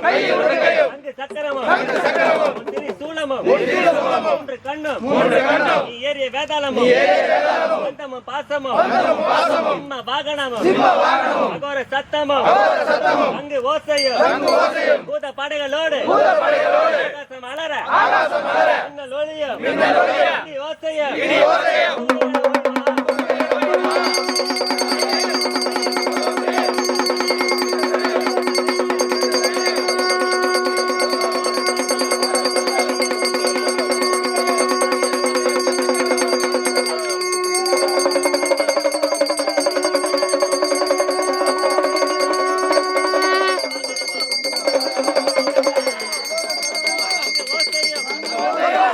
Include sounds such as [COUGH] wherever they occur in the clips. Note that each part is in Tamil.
கையில் உடுக்கையும். அங்கு சக்கரமும். திரி சூலமும். மூன்று கண்ணும். நீ ஏறிய வேதாளமும். பந்தமும் பாசமும். சிம்ம வாகனமும். அகோர சத்தமும். அங்கு ஓசையும். பூத படைகளோடு. ஆகாசம் அலற. மின்னல் ஒளியும்.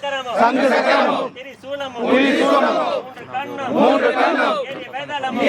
சக்கரமும். சங்கு சக்கரமும். திரிசூலமும் திரிசூலமும் மூன்று கண்ணும். ஏழு வேதாளமும்.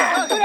Okay. [LAUGHS]